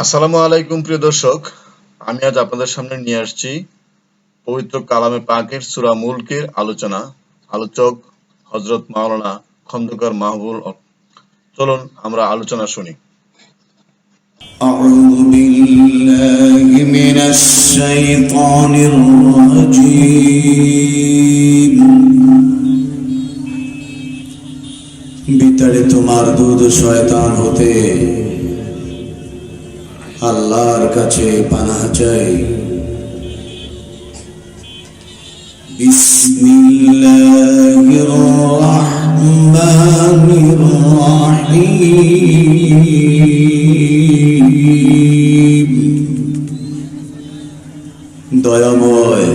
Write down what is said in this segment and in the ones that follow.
আসসালামু আলাইকুম প্রিয় দর্শক আমি আজ আপনাদের সামনে নিয়ে আসছি পবিত্র কালামে পাকের সূরা মুলকের আলোচনা আলোচক হযরত মাওলানা খন্দকার মাহবুল হক। চলুন আমরা আলোচনা শুনি أعوذ بالله من الشيطان الرجيم বিতাড়িত মারদুদ শয়তান হতে আল্লাহর কাছে পানা চাই। বিসমিল্লাহির রহমানির রহিম। দয়াময়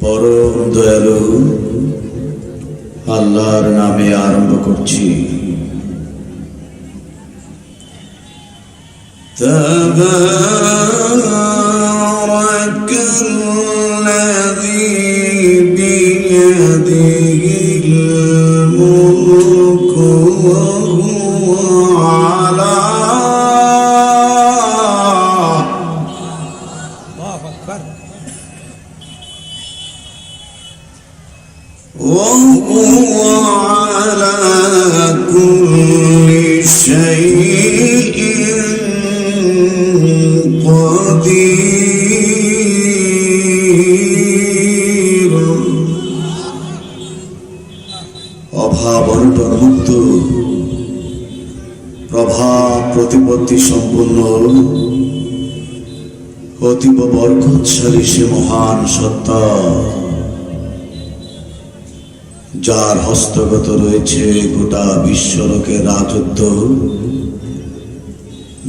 পরম দয়ালু আল্লাহর নামে আরম্ভ করছি। تبارك الذي بيده الملك وهو على وهو على كل প্রতিপত্তি সম্পূর্ণ অতীব বরকতশালী সে মহান সত্তা, যার হস্তগত রয়েছে গোটা বিশ্বলোকের রাজত্ব।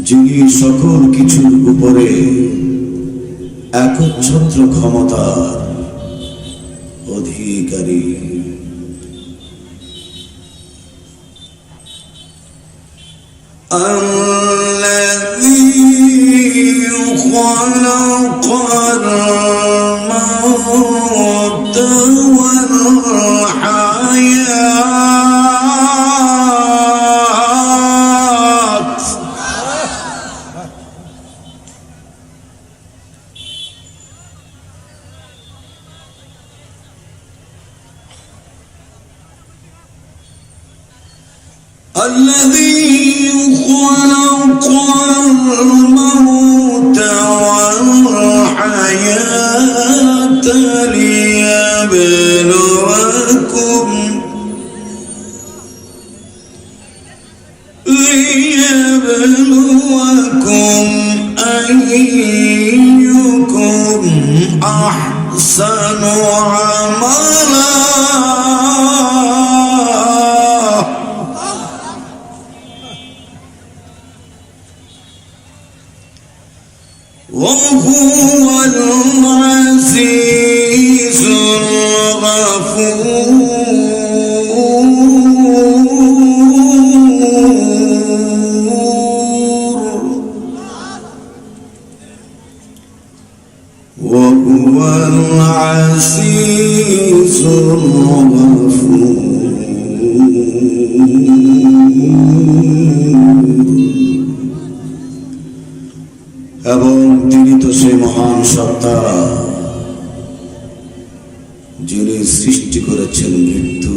যিনি সকল কিছুর উপরে একচ্ছত্র ক্ষমতার অধিকারী। خلق الموت والحياة الذي خلق الموت ليبلوكم أيكم أحسن عملا. وهو العزيز الغفور এবং তিনি তো সে মহান সত্তা যিনি সৃষ্টি করেছেন মৃত্যু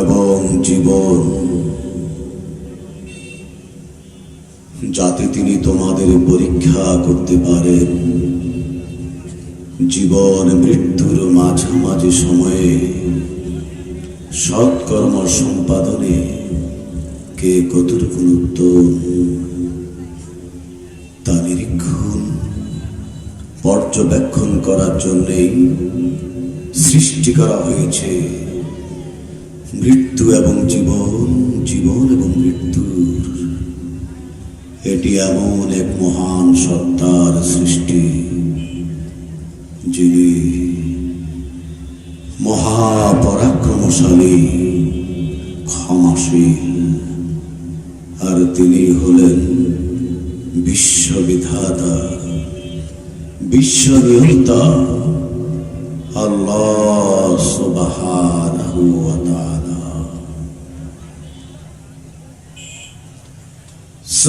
এবং জীবন যাতে তিনি তোমাদের পরীক্ষা করতে পারেন। জীবন, মৃত্যুর মাঝামাঝি সময়ে সৎকর্ম সম্পাদনে কে কতটুকু উত্তম তা নিরীক্ষণ, পর্যবেক্ষণ করার জন্যেই সৃষ্টি করা হয়েছে। মৃত্যু এবং জীবন জীবন এবং মৃত্যুর এটি এমন এক মহান সত্তার সৃষ্টি যিনি মহাপরাক্রমশালী ক্ষমাশীল আর তিনি হলেন বিশ্ববিধাতা বিশ্বনিয়ন্তা।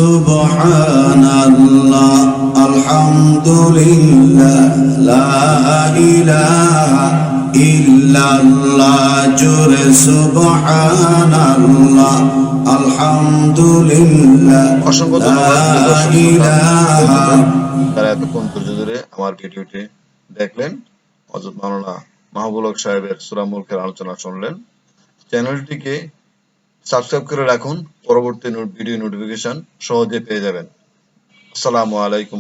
সুবহানাল্লাহ আলহামদুলিল্লাহ লা ইলাহা ইল্লাল্লাহ জোরে সুবহানাল্লাহ আলহামদুলিল্লাহ অসংখ্য তারা এতক্ষণ ধৈর্য ধরে আমার ভিডিওটি দেখলেন। হজরত মাওলানা মাহবুল হক সাহেবের সুরামুলকের আলোচনা শুনলেন। চ্যানেলটিকে সাবস্ক্রাইব করে রাখুন। পরবর্তী ভিডিও নোটিফিকেশন সহজে পেয়ে যাবেন। আসসালামু আলাইকুম।